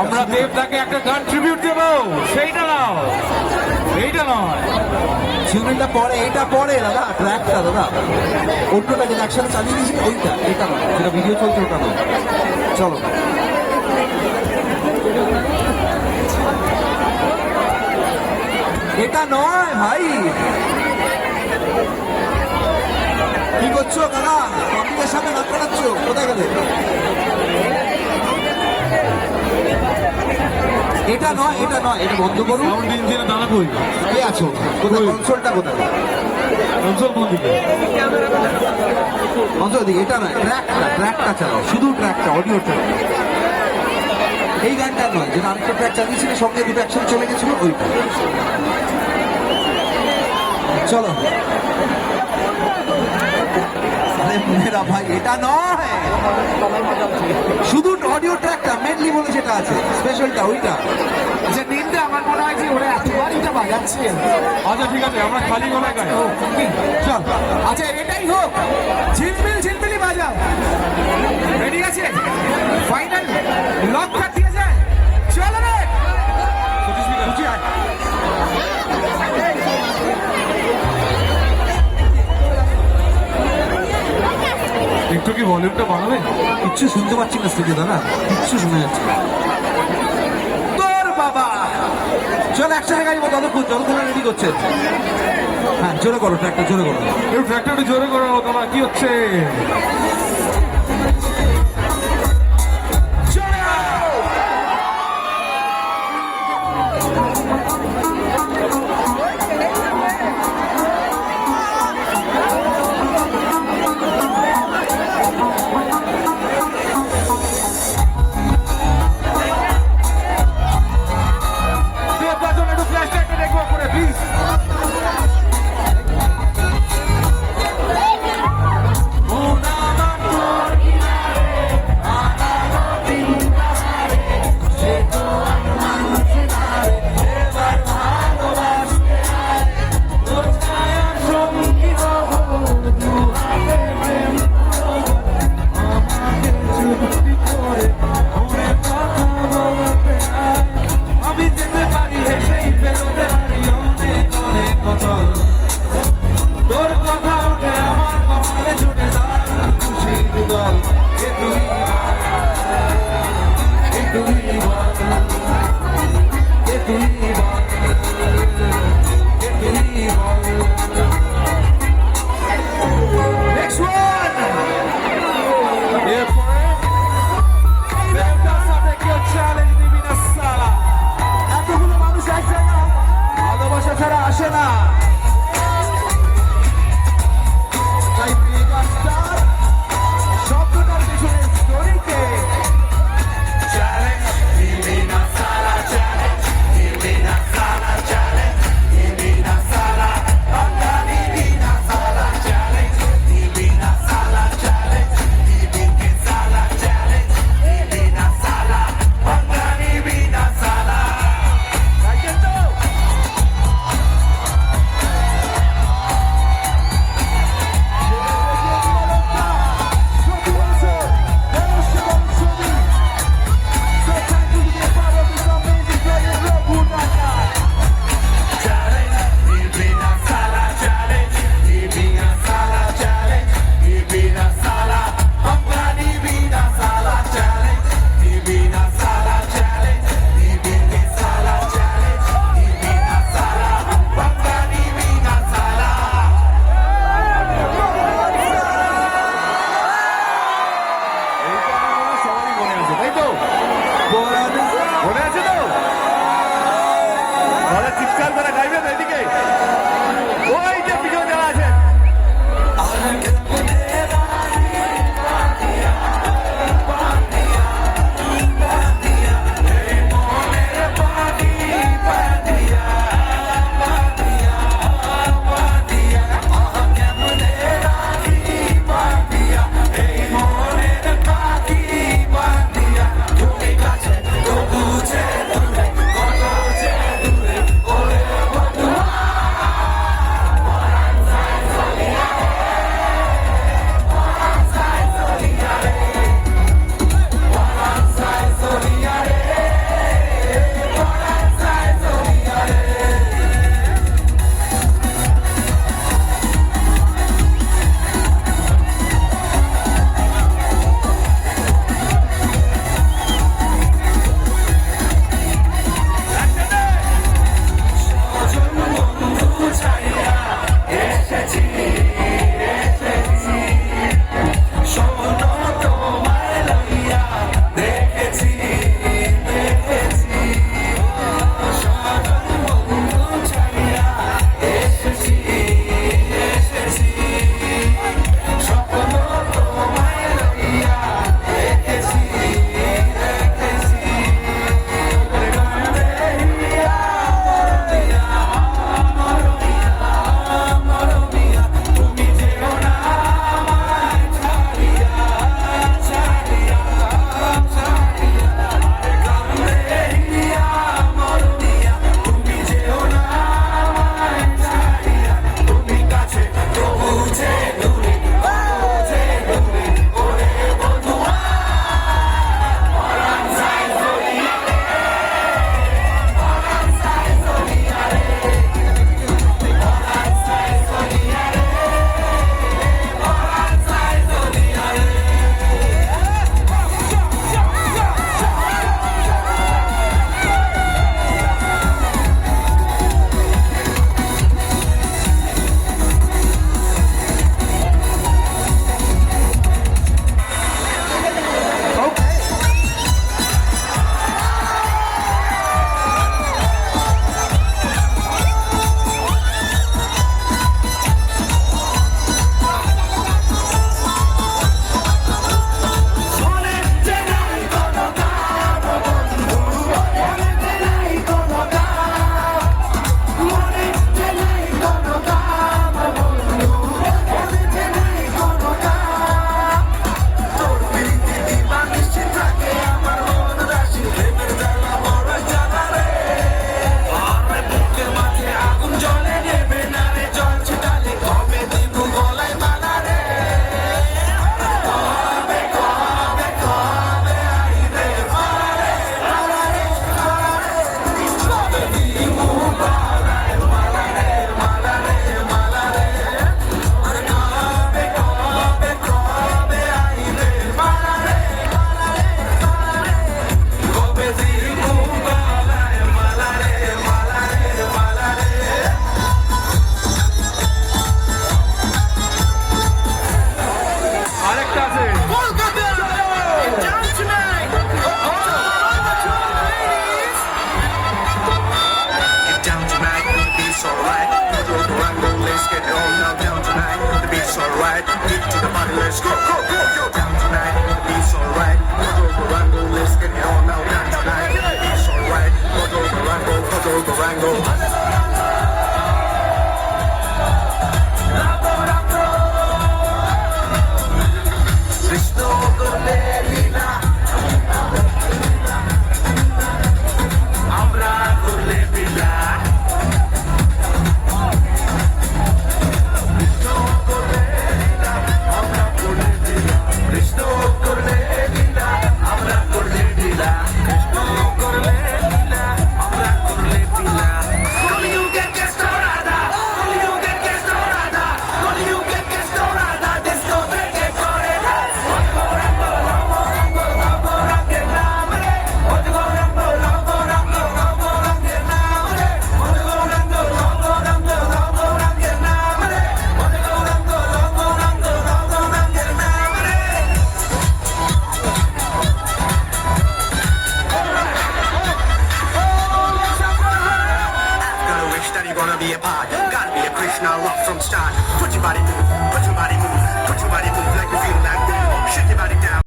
আমরা দেবদাকে একটা গান ট্রিবিউট দেব। সেইটা নাও। এইটা নয়। ঝিলমিলটা পরে এটা পরে, দাদা ট্র্যাকটা দাদা। অন্যটা যেটা একসাথে চালিয়ে দিয়েছি ওইটা, এটা নয়। যেটা ভিডিও চলছে, ওটা নয়। চলো। এটা নয় ভাই। কি করছ দাদা পাবলিকের সামনে নাক কাটাচ্ছ? কোথায় গেলে? এটা নয় এটা নয় এটা বন্ধ করুন সাউন্ড ইঞ্জিনে দাঁড়া কই? কে আছো। কোথায়? কনসোলটা কোথায়? কনসোল কোন দিকে? কনসোল দিকে এটা নয় ট্র্যাকটা ট্র্যাকটা চালাও শুধু ট্র্যাকটা অডিও ট্র্যাক এই গানটা নয় যেটা আরেকটা ট্র্যাক চালিয়েছিল সঙ্গে দুটো একসাথে চলে গেছিল ওইটা। চলো। মেয়েরা ভাই এটা নয়। শুধু অডিও ট্র্যাকটা মেনলি বলে সেটা আছে স্পেশালটা ওইটা। যে নিনটা আমার মনে হয় যে ওরা এতবার এটা বাজাচ্ছে। আচ্ছা ঠিক আছে আমরা খালি গলায় গাই। চল। আচ্ছা এটাই হোক। ঝিলমিল ঝিলমিলি বাজাও। রেডি আছে? ভলিউমটা বাড়াবে কিচ্ছু শুনতে পাচ্ছি না স্টেজে দাদা কিচ্ছু শোনা যাচ্ছে তোর বাবা! চল, একসাথে গাইবো ততক্ষণ যতক্ষণ রেডি করছে। হ্যাঁ জোরে করো ট্র্যাক্টর জোরে করো। একটু জোরে করো তোমার কি হচ্ছে? 是吗 let's go.